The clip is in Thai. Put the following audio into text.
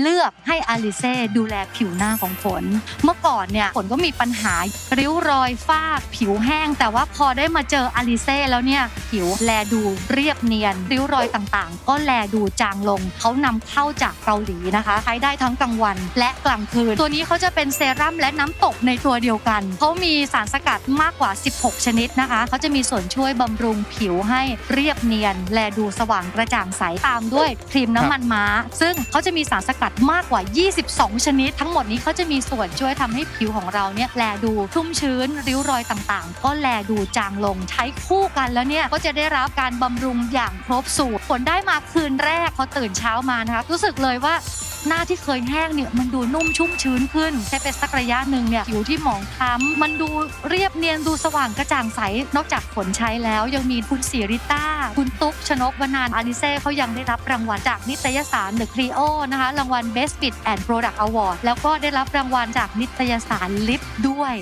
เลือกให้อาลิเซ่ดูแลผิวหน้าของฝน เมื่อก่อนเนี่ยฝนก็มีปัญหาริ้วรอยฝ้าผิวแห้ง แต่ว่าพอได้มาเจออาลิเซ่แล้วเนี่ยผิวแลดูเรียบเนียน ริ้วรอยต่างๆ ก็แลดูจางลง เขานำเข้าจากเกาหลีนะคะ ใช้ได้ทั้งกลางวันและกลางคืน ตัวนี้เขาจะเป็นเซรั่มและน้ำตกในตัวเดียวกัน เขามีสารสกัดมากกว่า 16 ชนิดนะคะ เขาจะมีส่วนช่วยบำรุงผิวให้เรียบเนียน แลดูสว่างกระจ่างใสตามด้วยครีมน้ำมันม้า ซึ่งเขาจะมีสารสกัดมากกว่า 22 ชนิด ทั้งหมดนี้เขาจะมีส่วนช่วยทำให้ผิวของเราเนี่ยแลดูชุ่มชื้น ริ้วรอยต่างๆ ก็แลดูจางลงใช้คู่กันแล้วเนี่ยก็จะได้รับการบำรุงอย่างครบสูตรผลได้มาคืนแรกพอตื่นเช้ามานะคะรู้สึกเลยว่า หน้าที่เคยแห้งเนี่ยมันดูนุ่มชุ่มชื้นขึ้นใช้ไปสักระยะหนึ่งเนี่ยผิวที่หมองคล้ำมันดูเรียบเนียนดูสว่างกระจ่างใส นอกจากผลใช้แล้วยังมีคุณสิริต้า คุณตุ๊กชนกวนานอานิเซ่เขายังได้รับรางวัลจากนิตยสารเดอะครีโอนะคะรางวัล Best Fit and Product Award แล้วก็ได้รับรางวัลจากนิตยสารลิปด้วย